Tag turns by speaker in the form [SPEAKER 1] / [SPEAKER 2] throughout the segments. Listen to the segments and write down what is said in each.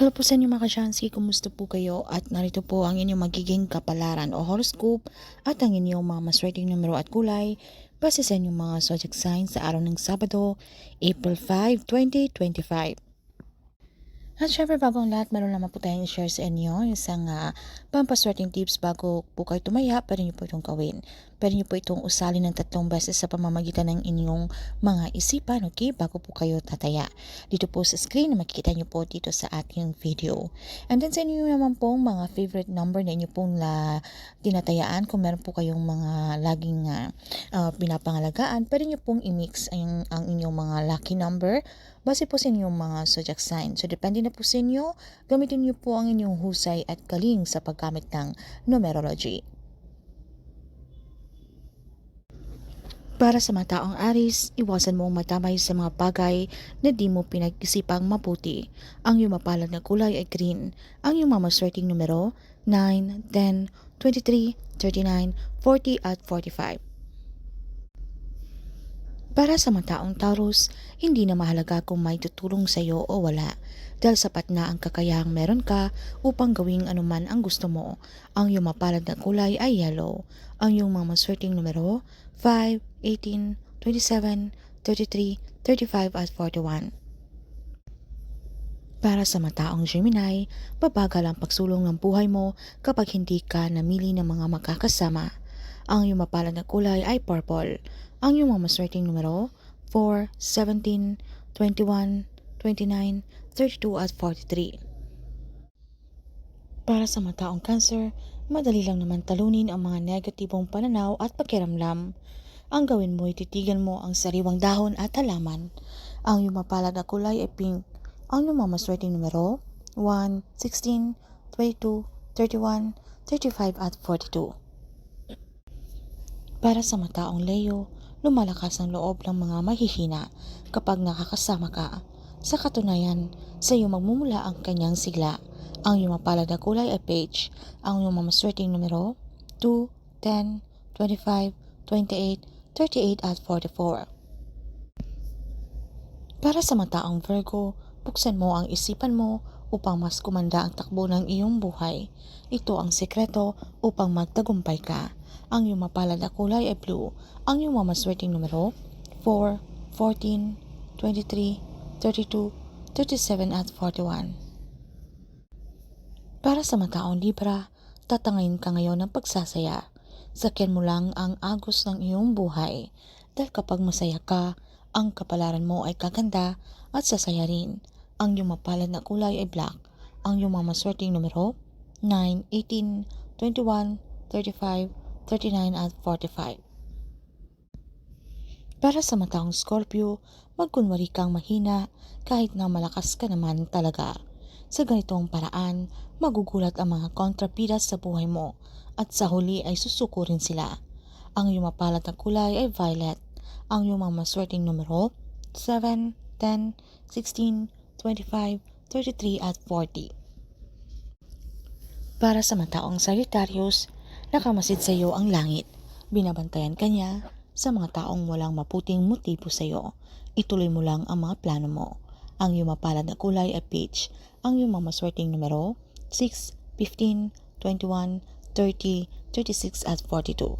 [SPEAKER 1] Hello po sa inyo mga kasyansi, kumusta po kayo? At narito po ang inyong magiging kapalaran o horoscope at ang inyong mga maswerteng numero at kulay base sa inyong mga zodiac signs sa araw ng Sabado, April 5, 2025. At syempre bago ang lahat, meron naman po tayong share sa inyo isang uh, pampaswerteng tips bago po kayo tumaya, pwede nyo po itong gawin. Pwede nyo po itong usalin ng tatlong beses sa pamamagitan ng inyong mga isipan, okay, bago po kayo tataya. Dito po sa screen makikita nyo po dito sa ating video. And then sa inyo naman pong mga favorite number na inyo pong la, tinatayaan, kung meron po kayong mga laging uh, uh, pinapangalagaan, pwede nyo pong i-mix ang, ang inyong mga lucky number base po sa inyong mga zodiac sign. So, depende na po sa inyo, gamitin niyo po ang inyong husay at galing sa paggamit ng numerology. Para sa mga taong Aris, iwasan mong matamay sa mga bagay na di mo pinag-isipang mabuti. Ang iyong mapalad na kulay ay green. Ang iyong mamaswerteng numero 9, 10, 23, 39, 40 at 45. Para sa mga taong Taurus, hindi na mahalaga kung may tutulong sa iyo o wala dahil sapat na ang kakayahang meron ka upang gawing anuman ang gusto mo. Ang iyong mapalad na kulay ay yellow. Ang iyong mga maswerteng numero 5, 18, 27, 33, 35 at 41. Para sa mataong Gemini, babagal ang pagsulong ng buhay mo kapag hindi ka namili ng mga makakasama. Ang iyong mapalad na kulay ay purple. Ang iyong mga maswerteng numero 4, 17, 21, 29, 32 at 43. Para sa mataong cancer, madali lang naman talunin ang mga negatibong pananaw at pakiramdam. Ang gawin mo ay titigan mo ang sariwang dahon at halaman. Ang iyong mapalad na kulay ay pink. Ang iyong mga maswerteng numero 1, 16, 22, 31, 35 at 42. Para sa mataong Leo, lumalakas ang loob ng mga mahihina kapag nakakasama ka. Sa katunayan, sa iyo magmumula ang kanyang sigla. Ang iyong mapalad na kulay ay page. Ang iyong mamaswerteng numero 2, 10, 25, 28, 38 at 44. Para sa mataong Virgo, buksan mo ang isipan mo upang mas kumanda ang takbo ng iyong buhay. Ito ang sekreto upang magtagumpay ka. Ang iyong mapalad na kulay ay blue. Ang iyong mamaswerteng numero 4, 14, 23, 32, 37 at 41. Para sa mataong Libra, tatangayin ka ngayon ng pagsasaya. Sakyan mo lang ang agos ng iyong buhay. Dahil kapag masaya ka, ang kapalaran mo ay kaganda at sasaya rin. Ang iyong mapalad na kulay ay black. Ang iyong mamaswerteng numero 9, 18, 21, 35, 39 at 45. Para sa mataong Scorpio, magkunwari kang mahina kahit na malakas ka naman talaga. Sa ganitong paraan, magugulat ang mga kontrapidas sa buhay mo at sa huli ay susukurin sila. Ang iyong mapalad na kulay ay violet. Ang iyong mga maswerteng numero 7, 10, 16, 25, 33 at 40. Para sa mataong Sagittarius, Nakamasid sa iyo ang langit. Binabantayan ka niya sa mga taong walang maputing motibo sa iyo. Ituloy mo lang ang mga plano mo. Ang iyong mapalad na kulay ay peach. Ang iyong mamaswerteng numero 6, 15, 21, 30, 36 at 42.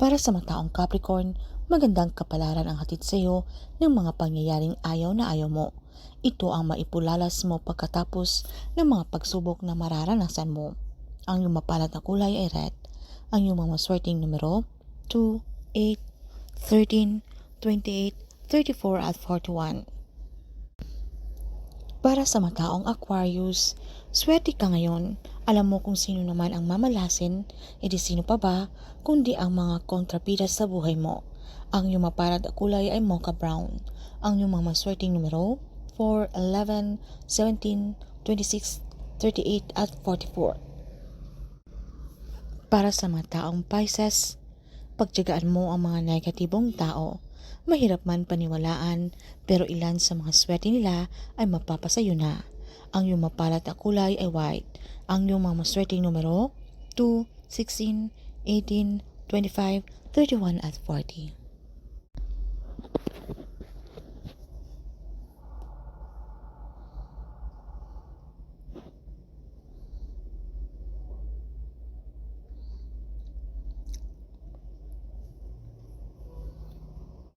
[SPEAKER 1] Para sa mataong Capricorn, magandang kapalaran ang hatid sa iyo ng mga pangyayaring ayaw na ayaw mo. Ito ang maipulalas mo pagkatapos ng mga pagsubok na mararanasan mo. Ang iyong mapalad na kulay ay red. Ang iyong mga maswerteng numero 2, 8, 13, 28, 34 at 41. Para sa mataong Aquarius, swerte ka ngayon. Alam mo kung sino naman ang mamalasin, edi sino pa ba, kundi ang mga kontrapidas sa buhay mo. Ang iyong mapalad na kulay ay mocha brown. Ang iyong mga maswerteng numero 4, 11, 17, 26, 38 at 44. Para sa mga taong Pisces, pagtyagaan mo ang mga negatibong tao. Mahirap man paniwalaan, pero ilan sa mga swerte nila ay mapapasayo na. Ang iyong mapalat na kulay ay white. Ang iyong mga maswerteng numero 2, 16, 18, 25, 31 at 40.